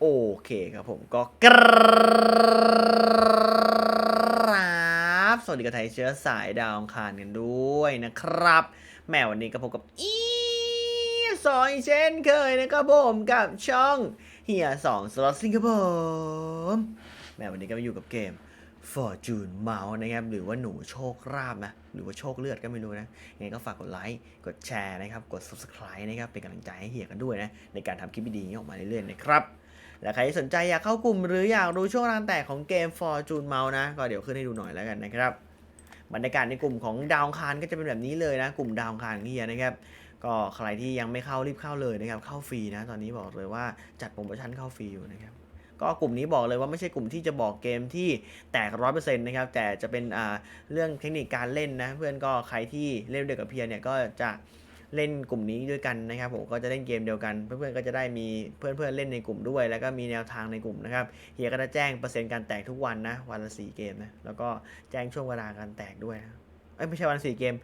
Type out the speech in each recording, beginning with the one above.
โอเคครับผมก็กราบสวัสดีกับไทยเชื้อสายดาวอังคารกันด้วยนะครับแหมวันนี้ก็พบกับอีสอยเช่นเคยนะครับผมกับช่องเฮียสองสล็อตซิงครับผมแหมวันนี้ก็มาอยู่กับเกม Fortune Mouse นะครับ หรือว่าหนูโชคราบนะ หรือว่าโชคเลือดก็ไม่รู้นะยังไงก็ฝากกดไลค์ กดแชร์นะครับ กด Subscribe นะครับ เป็นกำลังใจให้เฮียกันด้วยนะ ในการทำคลิปดีๆอออกมาเรื่อยๆนะครับ และใครที่สนใจอยากเข้ากลุ่มหรืออยากรู้ช่วงรางแตกของเกม Fortune m o u s นะ ก็เดี๋ยวขึ้นให้ดูหน่อยแล้วกันนะครับ บรรยากาศในกลุ่มของดาวคารก็จะเป็นแบบนี้เลยนะ กลุ่มดาวคารเฮียนะครับก็ใครที่ยังไม่เข้ารีบเข้าเลยนะครับเข้าฟรีนะ ตอนนี้บอกเลยว่าจัดโปรโมชั่นเข้าฟรีอยู่นะครับก็กลุ่มนี้บอกเลยว่าไม่ใช่กลุ่มที่จะบอกเกมที่แตกร้อยเปอร์เซ็นต์นะครับแต่จะเป็นอ่าเรื่องเทคนิคการเล่นนะ เพื่อนก็ใครที่เล่นเดียวกับเพียเนี่ยก็จะ เล่นกลุ่มนี้ด้วยกันนะครับผมก็จะเล่นเกมเดียวกัน เพื่อนๆก็จะได้มีเพื่อนๆเล่นในกลุ่มด้วย แล้วก็มีแนวทางในกลุ่มนะครับเฮียก็จะแจ้งเปอร์เซ็นต์การแตกทุกวันนะวันละสี่เกมนะแล้วก็แจ้งช่วงเวลาการแตกด้วยนะเอ้ไม่ใช่วันสี่เกม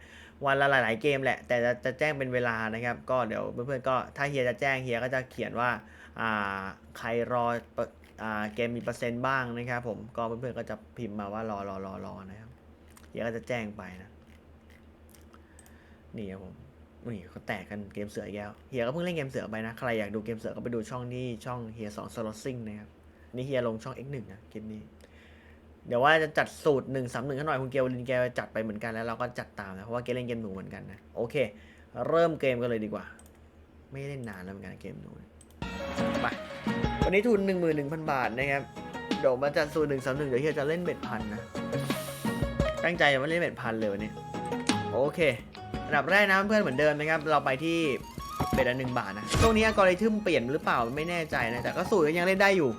วันละหลาย ๆ เกมแหละ แต่จะจะแจ้งเป็นเวลานะครับ ก็เดี๋ยวเพื่อนๆก็ถ้าเฮียจะแจ้งเฮียก็จะเขียนว่าอ่าใครรอเปิดอ่าเกมมีเปอร์เซ็นต์บ้างนะครับผมก็เพื่อนๆก็จะพิมพ์มาว่ารอรอรอรอนะครับเฮียก็จะแจ้งไปนะนี่ครับผม นี่เขาแตกกันเกมเสืออีกแล้วเฮียก็เพิ่งเล่นเกมเสือไปนะ ใครอยากดูเกมเสือก็ไปดูช่องที่ช่องเฮียสองสล็อตซิงนะครับนี่เฮียลงช่อง X1 นะคลิปนี้ เดี๋ยวว่าจะจัดสูตรหนึ่งสามหนึ่งให้หน่อยคุณเกลลินแกจัดไปเหมือนกันแล้วเราก็จัดตามนะเพราะว่าเกลเล่นเกมหนูเหมือนกันนะโอเค เริ่มเกมกันเลยดีกว่า ไม่เล่นนานแล้วเหมือนกันเกมหนูเนี่ยไปวันนี้ทุนหนึ่งหมื่นหนึ่งพันบาทนะครับเดี๋ยวมาจัดสูตรหนึ่งสามหนึ่งเดี๋ยวเฮียจะเล่นเบ็ดพันนะตั้งใจจะมาเล่นเบ็ดพันเลยวันนี้โอเค อันดับแรกนะเพื่อนเหมือนเดิมนะครับ เราไปที่เบ็ดละหนึ่งบาทนะช่วงนี้อัลกอริทึมเปลี่ยนหรือเปล่าไม่แน่ใจนะ แต่ก็สูตรก็ยังเล่นได้อยู่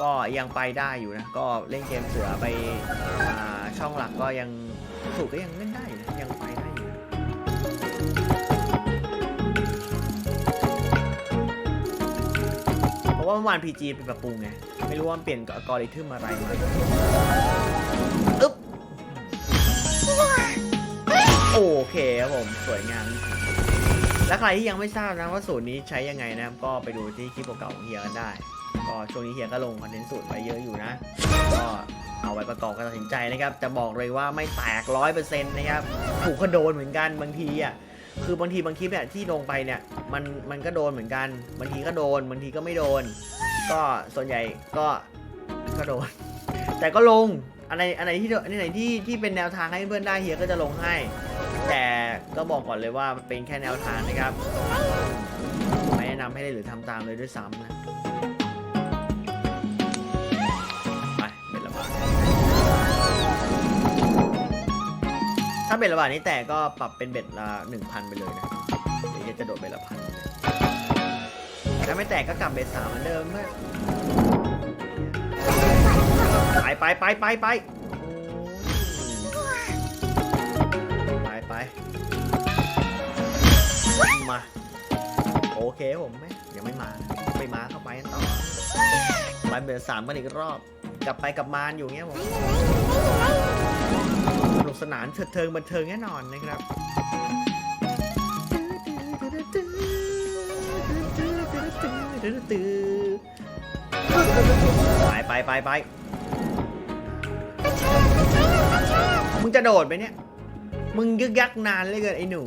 ก็ยังไปได้อยู่นะ ก็เล่นเกมเสือไปอช่องหลักก็ยังสูตรก็ยังเล่นได้อยู่นะยังไปได้อยู่นะเพราะว่าเมื่อวาน PG เป็นปรับปรุงไง ไม่รู้ว่าเปลี่ยนอัลกอริทึมอะไรมาอึ๊บ โอเคครับผมสวยงามและใครที่ยังไม่ทราบนะว่าสูตรนี้ใช้ยังไงนะครับก็ไปดูที่คลิปเก่าของเฮียกันได้ ก็ช่วงนี้เฮียก็ลงคอนเทนต์สูตรไว้เยอะอยู่นะ ก็เอาไว้ประกอบการตัดสินใจนะครับจะบอกเลยว่าไม่แตกร้อยเปอร์เซ็นต์นะครับถูกก็โดนเหมือนกันบางทีอะคือบางทีบางคลิปเนี่ยที่ลงไปเนี่ยมันมันก็โดนเหมือนกัน บางทีก็โดนบางทีก็ไม่โดน ก็ส่วนใหญ่ก็ก็โดน แต่ก็ลงอะไรอะไรที่อันไหนที่ที่เป็นแนวทางให้เพื่อนได้เฮียก็จะลงให้ แต่ก็บอกก่อนเลยว่ามันเป็นแค่แนวทางนะครับ ไม่แนะนำให้เล่นหรือทำตามเลยด้วยซ้ำนะไปเบ็ดละบาทถ้าเบ็ดละบาทนี้แตกก็ปรับเป็นเบ็ดละหนึ่งพันไปเลยนะเดี๋ยวจะโดดเบ็ดละพันแต่ถ้าไม่แตกก็กลับเบ็ดสามเหมือนเดิมไปไปไปไปไป มา โอเคผมไหมยังไม่มาไม่มาเข้าไปต่อไปเบอร์สามกันอีกรอบ กลับไปกลับมาอยู่เงี้ยผมสนุกสนานเถิดเทิงบันเทิงแน่นอนนะครับไปไปไปไปมึงจะโดดไหมเนี่ย มึงยึกยักนานเลยเกินไอ้หนู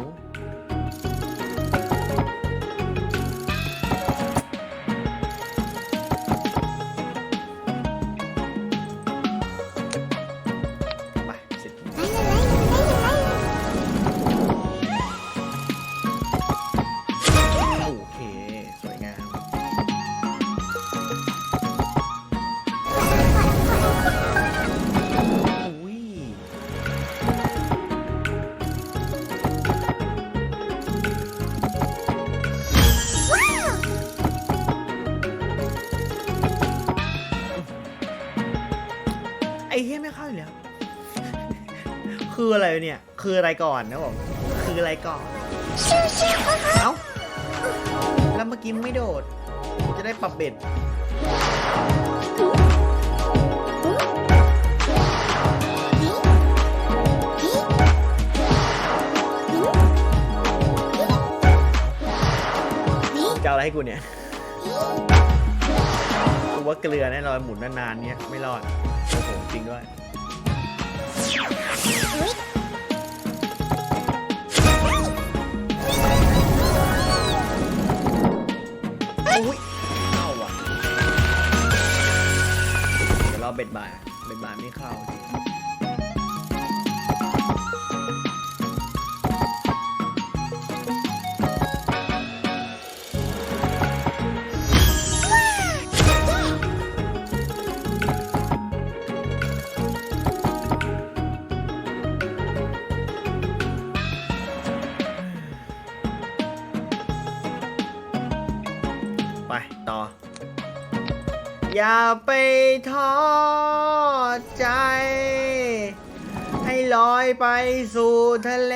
คืออะไรเนี่ย คืออะไรก่อนนะผมคืออะไรก่อนเอ้าแล้วเมื่อกี้ไม่โดด จะได้ปรับเบ็ดจะเอาอะไรให้กูเนี่ยกูว่าเกลือแน่นอนหมุนนานๆเนี้ยไม่รอดโอ้โหจริงด้วย อ้ยเข้าว่ะเดี๋ยวเราเบ็ดบ่ายเบ็ดบ่ายไม่เข้าไป อย่าไปท้อใจ ให้ลอยไปสู่ทะเล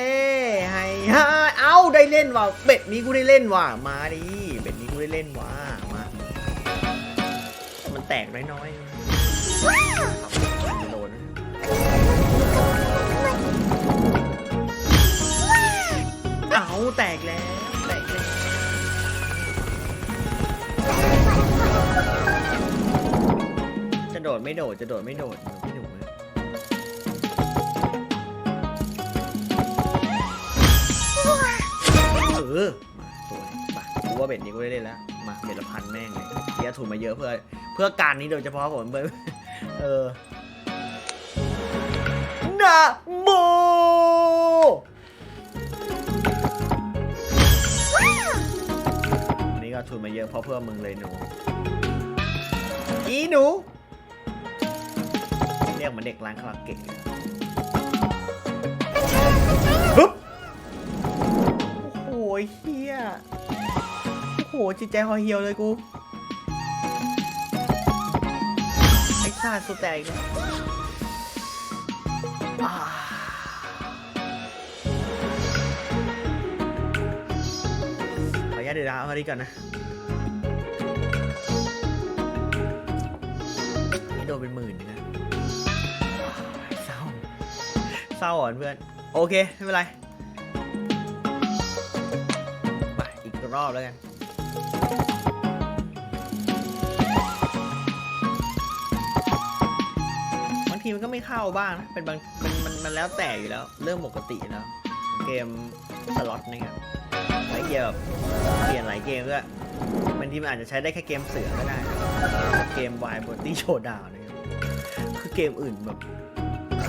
ให้หาเอ้าได้เล่นว่ะเบ็ดนี้กูได้เล่นว่ะมาดิเบ็ดนี้กูได้เล่นว่ะมามันแตกน้อยๆโดนเอาแตกแล้วแตกแล้ว โดดไม่โดดจะโดดไม่โดดพี่หนูนะเออมาสวยมากูว่าเบ็ดนี้กูได้เล่นแล้วมาเบ็ดละพันแม่งเลยเสียทุนมาเยอะเพื่อเพื่อการนี้โดยเฉพาะผมเอเออนะโมอันนี้ก็ทุนมาเยอะเพราะเพื่อมึงเลยหนูอีหนู เรียกเหมือนเด็กร้านคาราโอเกะเลยปึ๊บโอ้โหเฮียโอ้โหจิตใจห่อเหี่ยวเลยกูไอ้ซาสุดแตกเลยอ่าขออนุญาตเดี๋ยวดาวมาดีก่อนนะนี่โดนเป็นหมื่นเลยนะ ร้าอ่อนเพื่อน โอเค ไม่เป็นไร มาอีกรอบแล้วกัน บางทีมันก็ไม่เข้าบ้างนะ เป็นบางมันมันมันแล้วแต่อยู่แล้ว เรื่องปกติแล้ว เกมสล็อตนะครับไอ้เหี้ยแบบเปลี่ยนหลายเกมก็บางทีมันอาจจะใช้ได้แค่เกมเสือก็ได้ เกมวายบนตี้โชว์ดาวนะครับคือเกมอื่นแบบ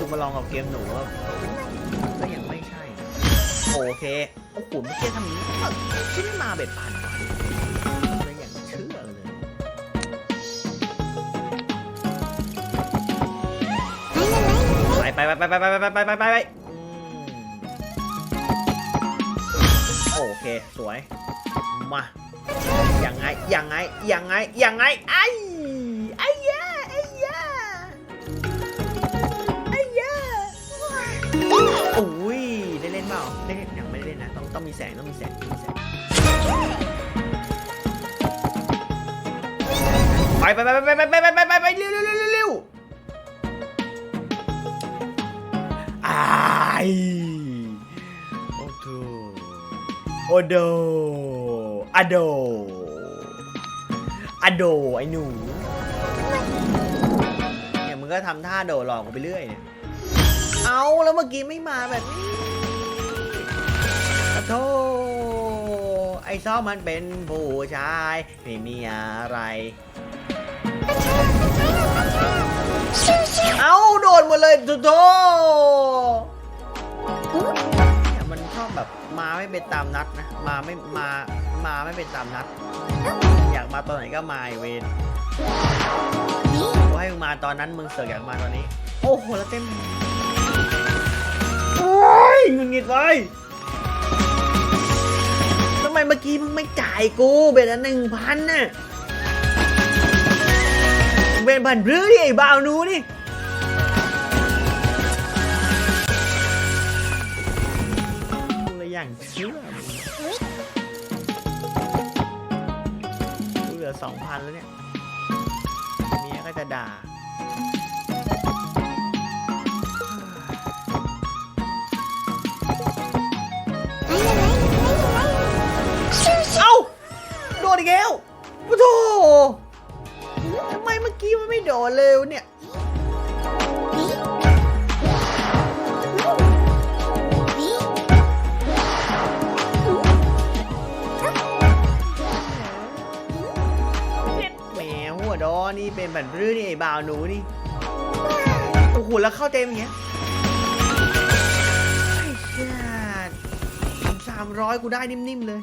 คือมาลองกับเกมหนูก็ก็ยังไม่ใช่ โอเคโอ้โหเมื่อกี้ทำนี้ที่ไม่มาเบ็ดผ่านก่อนเลยอย่างเชื่อเลยไปไปไปไปไปไปไปไปไปไปโอเค สวย มายังไงยังไงยังไงยังไง ไอ้ไอ้ แสงต้องมีแสงต้องมีแสงไปไปไปไปไปไปไปไปไปไปเร็วเร็วเร็วเร็วเอายโอ้โถโอโดอะโดอะโดไอ้หนูเนี่ยมึงก็ทำท่าโดหลอกกูไปเรื่อยเนี่ยเอาแล้วเมื่อกี้ไม่มาแบบนี้ โทษไอ้ซ้อมมันเป็นผู้ชายไม่มีอะไรเอาโดนหมดเลยโถโถเนี่ยมันชอบแบบมาไม่เป็นตามนัดนะ มาไม่มามาไม่เป็นตามนัด อยากมาตอนไหนก็มาไอ้เวนกูให้มึงมาตอนนั้นมึงเสือกอยากมาตอนนี้ โอ้โหแล้วเต็มโอ้ยงุนงิดไว้ทำไมเมื่อกี้มึงไม่จ่ายกูเบ็ดละหนึ่งพันน่ะเบ็ดพันรื้อดิไอ้บ่าวหนูนี่กูเลยอย่างเชื่อเหลือสองพันแล้วเนี่ยเมียก็จะด่า ดอีกแล้วโอ้โถทำไมเมึงกี้มันไม่โดดเร็วเนี่ยแหมหัวดอนี่เป็นแบันรื้อนี่ไอ้บ่าวหนูนี่ โอ้โห แล้วเข้าเต็มอย่างเงี้ยไอ้ชี่ยสามร้อยกูได้นิ่มๆเลย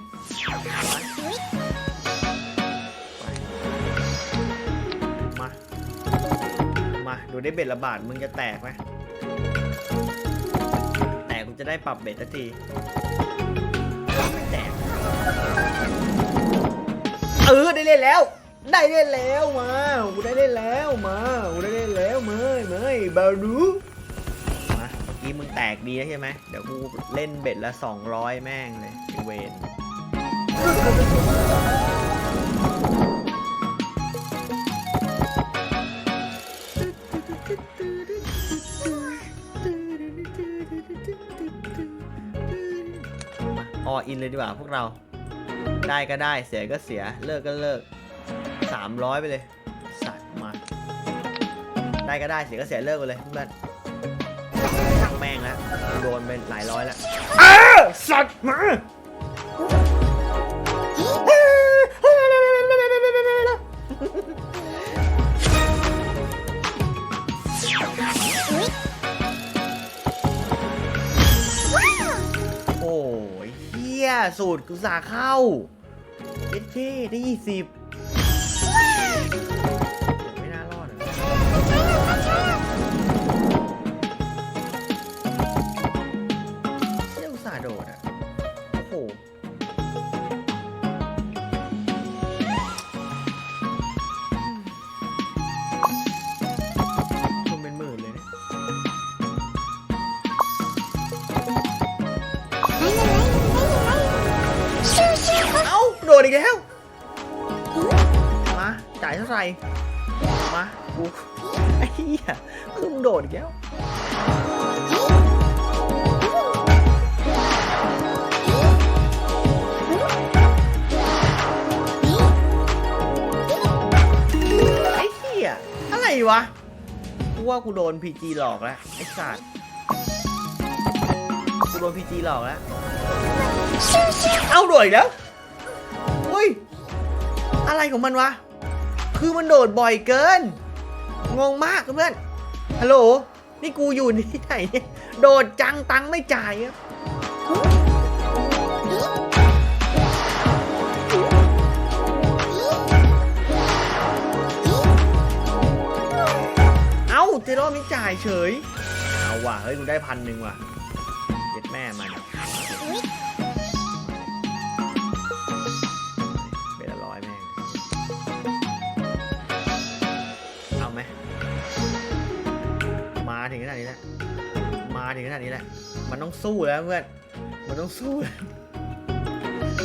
ดูได้เบ็ดละบาทมึงจะแตกไหมแตกกูจะได้ปรับเบ็ดสักทีไม่แตกเออได้เล่นแล้ว ได้เล่นแล้วมากูได้เล่นแล้วมากูได้เล่นแล้วเมยเมยบารูมาเมื่อกี้มึงแตกดีแล้วใช่ไหมเดี๋ยวกูเล่นเบ็ดละ200แม่งเลยเวน ออินเลยดีกว่าพวกเรา ได้ก็ได้เสียก็เสียเลิกก็เลิกสามร้อยไปเลย สัตว์มา ได้ก็ได้เสียก็เสียเลิกไปเลยเพื่อนช่างแม่งแล้วโดนไปหลายร้อยแล้วอ้าสัตว์มา สูตรกุสาเข้าเอชเคได้ยี่สิบ ดอีกแล้ว มา จ่ายเท่าไหร่ มากูไอ้เหี้ยมึงโดดอีกแล้วไอ้เหี้ยอะไรวะ กูว่ากูโดนพีจีหลอกแล้ว ไอ้สัตว์กูโดนพีจีหลอกแล้ว เอาโดดอีกแล้วเฮ้ย อะไรของมันวะ คือมันโดดบ่อยเกิน งงมากเพื่อน ฮัลโหล นี่กูอยู่ที่ไหนเนี่ยโดดจังตังไม่จ่ายอะเอ้าเจโร่ไม่จ่ายเฉย เอาว่ะ เฮ้ยกูได้พันหนึ่งว่ะเย็ดแม่มัน ขนาดนี้แล้วมาถึงขนาดนี้แหล้วมันต้องสู้แล้วเพื่อน มันต้องสู้แล้ว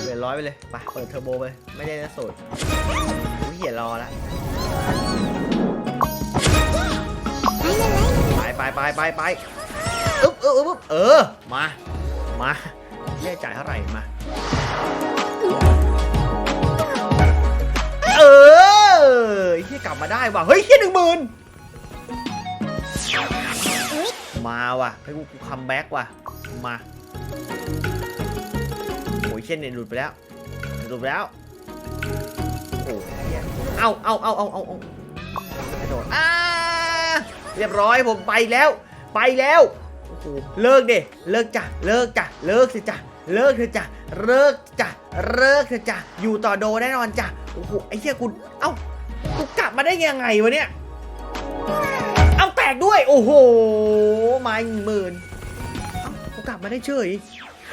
เบ็ดร้อยไปเลย ไป เปิดเทอร์โบไป ไม่ได้นะสูตรกูเหี้ยรอแล้วไปไปไปไปไปอึ๊บอึ๊บอึ๊บเออ มา มาแย่จ่ายเท่าไหร่มา เออเฮียกลับมาได้ว่ะ เฮ้ยเฮียหนึ่งหมื่น มาว่ะให้กูกูคัมแบ็กว่ะ มาโอ้ยเช่นเนี่ยหลุดไปแล้ว หลุดไปแล้วโอ้ยเหี้ยเอาเอาเอาเอาเอาเอากระโดดอ่าเรียบร้อยผมไปแล้ว ไปแล้วโอ้โหเลิกเดิเลิกจ้ะเลิกจ้ะเลิกสิจ้ะเลิกเถอะจ้ะเลิกจ้ะเลิกเถอะจ้ะอยู่ต่อโดแน่นอนจ้ะโอ้โหไอ้เหี้ยกูเอ้ากูกลับมาได้ยังไงวะเนี่ย กด้วย โอ้โหมาอีกหมื่นเอ้ากูกลับมาได้เฉย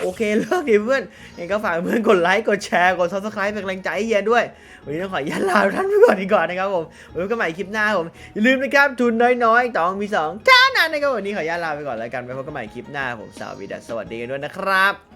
โอเคเลิกดิเพื่อนยังไงก็ฝากเพื่อนกดไลค์กดแชร์กด subscribe เป็นกำลังใจให้เฮียด้วย วันนี้ต้องขออนุญาตลาท่านไปก่อนดีกว่านะครับผมไว้พบกันใหม่คลิปหน้าผม อย่าลืมนะครับทุนน้อยๆต้องมีสองเท่านั้นนะครับวันนี้ขออนุญาตลาไปก่อนแล้วกันไว้พบกันใหม่คลิปหน้าผมสาววิดัสสวัสดีกันด้วยนะครับ